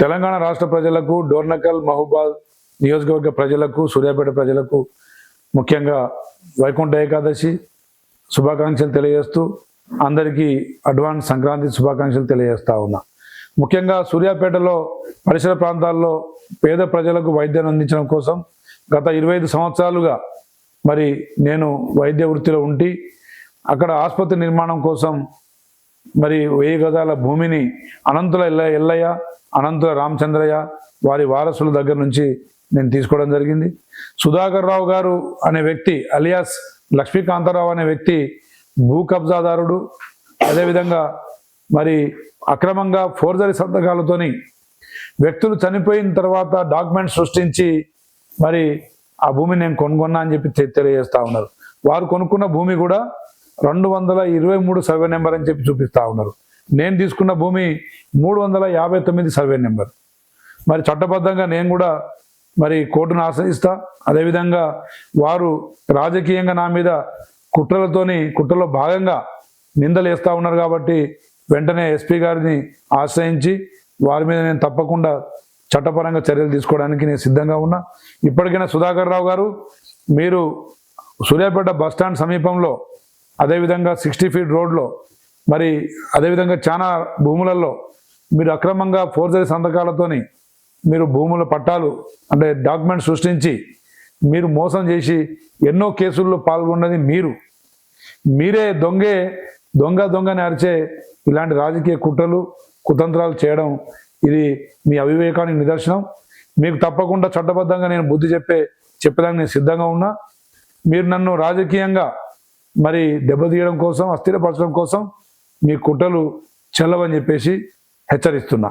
తెలంగాణ రాష్ట్ర ప్రజలకు డోర్నకల్ మహబూబాద్ నియోజకవర్గ ప్రజలకు సూర్యాపేట ప్రజలకు ముఖ్యంగా వైకుంఠ ఏకాదశి శుభాకాంక్షలు తెలియజేస్తూ అందరికీ అడ్వాన్స్ సంక్రాంతి శుభాకాంక్షలు తెలియజేస్తా ఉన్నా. ముఖ్యంగా సూర్యాపేటలో పరిసర ప్రాంతాల్లో పేద ప్రజలకు వైద్యం అందించడం కోసం గత ఇరవై ఐదు సంవత్సరాలుగా మరి నేను వైద్య వృత్తిలో ఉండి అక్కడ ఆసుపత్రి నిర్మాణం కోసం మరి వెయ్యి గజాల భూమిని అనంతుల ఎల్ల ఎల్లయ్య అనంతుల రామచంద్రయ్య వారి వారసుల దగ్గర నుంచి నేను తీసుకోవడం జరిగింది. సుధాకర్ రావు గారు అనే వ్యక్తి అలియాస్ లక్ష్మీకాంతారావు అనే వ్యక్తి భూ కబ్జాదారుడు. అదేవిధంగా మరి అక్రమంగా ఫోర్జరీ సంతకాలతోని వ్యక్తులు చనిపోయిన తర్వాత డాక్యుమెంట్ సృష్టించి మరి ఆ భూమిని నేను కొనుగొన్నా అని చెప్పి తెలియజేస్తూ ఉన్నారు. వారు కొనుక్కున్న భూమి కూడా రెండు వందల ఇరవై మూడు సర్వే నెంబర్ అని చెప్పి చూపిస్తా ఉన్నారు. నేను తీసుకున్న భూమి మూడు వందల యాభై తొమ్మిది సర్వే నెంబర్. మరి చట్టబద్ధంగా నేను కూడా మరి కోర్టును ఆశ్రయిస్తా. అదేవిధంగా వారు రాజకీయంగా నా మీద కుట్రలతోని కుట్రలో భాగంగా నిందలు వేస్తూ ఉన్నారు కాబట్టి వెంటనే ఎస్పీ గారిని ఆశ్రయించి వారి మీద నేను తప్పకుండా చట్టపరంగా చర్యలు తీసుకోవడానికి నేను సిద్ధంగా ఉన్నా. ఇప్పటికైనా సుధాకర్ రావు గారు మీరు సూర్యాపేట బస్ స్టాండ్ సమీపంలో అదేవిధంగా సిక్స్టీ ఫీట్ రోడ్లో మరి అదేవిధంగా చాలా భూములలో మీరు అక్రమంగా ఫోర్జరీ సంతకాలతోని మీరు భూముల పట్టాలు అంటే డాక్యుమెంట్ సృష్టించి మీరు మోసం చేసి ఎన్నో కేసుల్లో పాల్గొన్నది మీరు. మీరే దొంగే దొంగ దొంగని అరిచే ఇలాంటి రాజకీయ కుట్రలు కుతంత్రాలు చేయడం ఇది మీ అవివేకానికి నిదర్శనం. మీకు తప్పకుండా చట్టబద్ధంగా నేను బుద్ధి చెప్పే చెప్పడానికి నేను సిద్ధంగా ఉన్నా. మీరు నన్ను రాజకీయంగా మరి దెబ్బతీయడం కోసం అస్థిరపరచడం కోసం మీ కుట్రలు చెల్లవని చెప్పేసి హెచ్చరిస్తున్నా.